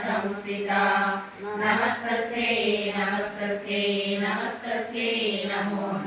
संस्थिता नमस्तस्यै नमस्तस्यै नमस्तस्यै नमो नमः